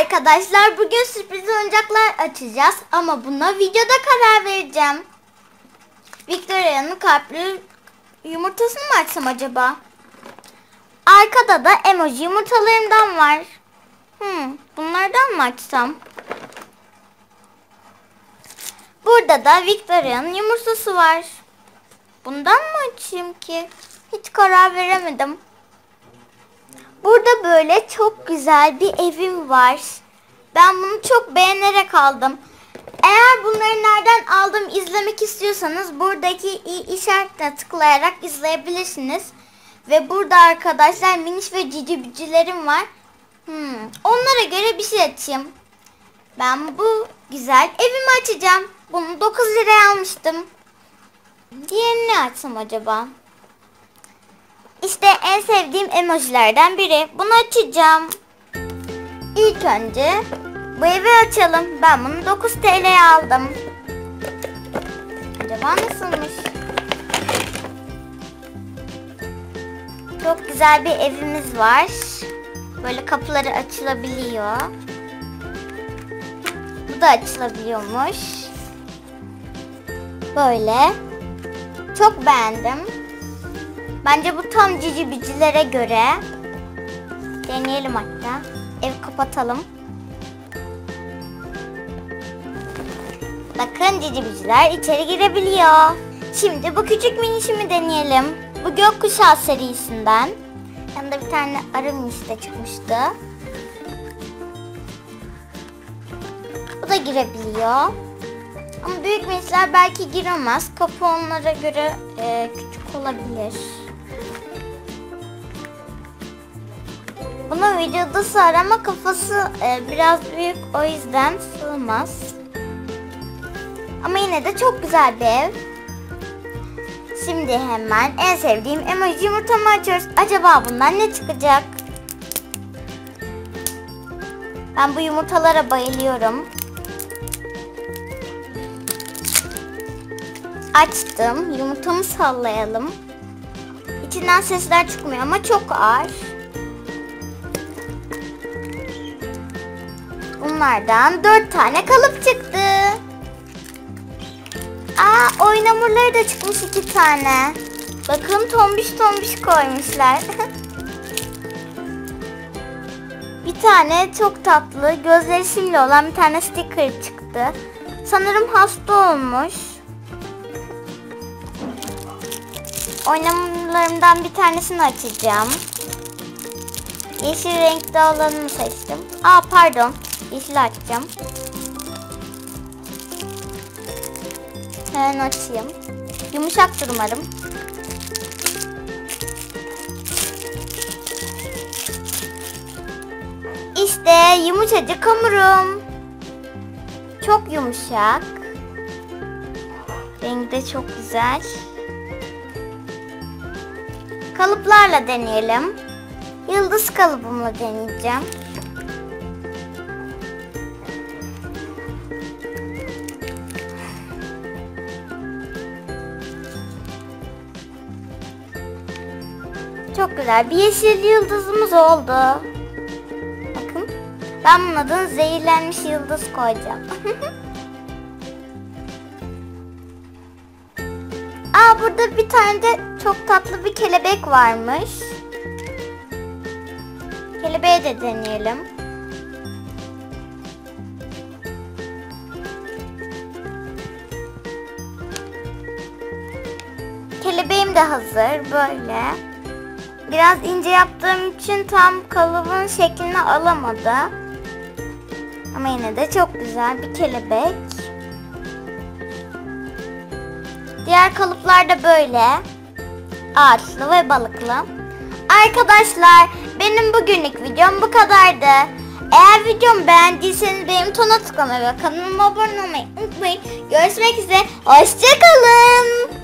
arkadaşlar bugün sürpriz oyuncaklar açacağız ama buna videoda karar vereceğim. Victoria'nın kalpli yumurtasını mı açsam acaba? Arkada da emoji yumurtalarımdan var. Hmm, bunlardan mı açsam? Burada da Victoria'nın yumurtası var. Bundan mı açayım ki? Hiç karar veremedim. Burada böyle çok güzel bir evim var. Ben bunu çok beğenerek aldım. Eğer bunları nereden aldım izlemek istiyorsanız buradaki i işaretine tıklayarak izleyebilirsiniz. Ve burada arkadaşlar miniş ve cici bicilerim var. Hmm, onlara göre bir şey açayım. Ben bu güzel evimi açacağım. Bunu 9 liraya almıştım. Diğerini açsam acaba? İşte en sevdiğim emojilerden biri. Bunu açacağım. İlk önce bu evi açalım. Ben bunu 9 TL'ye aldım. Acaba nasılmış? Çok güzel bir evimiz var. Böyle kapıları açılabiliyor. Bu da açılabiliyormuş. Böyle. Çok beğendim. Bence bu tam cici bicilere göre. Deneyelim hatta. Ev kapatalım. Bakın cici biciler içeri girebiliyor. Şimdi bu küçük minişimi deneyelim. Bu gökkuşağı serisinden. Yanında bir tane arı miniş de çıkmıştı. Bu da girebiliyor. Ama büyük minişler belki giremez. Kapı onlara göre e, küçük olabilir. Bunun videoda sığar ama kafası e, biraz büyük o yüzden sığmaz. Ama yine de çok güzel bir ev. Şimdi hemen en sevdiğim emoji yumurtamı açıyoruz. Acaba bundan ne çıkacak? Ben bu yumurtalara bayılıyorum. Açtım. Yumurtamı sallayalım. İçinden sesler çıkmıyor ama çok ağır. Bunlardan dört tane kalıp çıktı. Aa oyun hamurları da çıkmış iki tane. Bakın tombiş tombiş koymuşlar. bir tane çok tatlı gözleri simli olan bir tane sticker çıktı. Sanırım hasta olmuş. Oynamalarımdan bir tanesini açacağım. Yeşil renkte olanını seçtim. Aa pardon. Yeşil açacağım. Hemen açayım. Yumuşaktır umarım. İşte yumuşacık hamurum. Çok yumuşak. Rengi de çok güzel. Kalıplarla deneyelim. Yıldız kalıbımla deneyeceğim. Çok güzel. Bir yeşil yıldızımız oldu. Bakın. Ben bunun adını zehirlenmiş yıldız koyacağım. Aa burada bir tane de çok tatlı bir kelebek varmış. Kelebeği de deneyelim. Kelebeğim de hazır böyle. Biraz ince yaptığım için tam kalıbın şeklini alamadı. Ama yine de çok güzel bir kelebek. Diğer kalıplar da böyle. Ağaçlı ve balıklı. Arkadaşlar benim bugünlük videom bu kadardı. Eğer videomu beğendiyseniz benim butona tıklamayı ve kanalıma abone olmayı unutmayın. Görüşmek üzere. Hoşçakalın.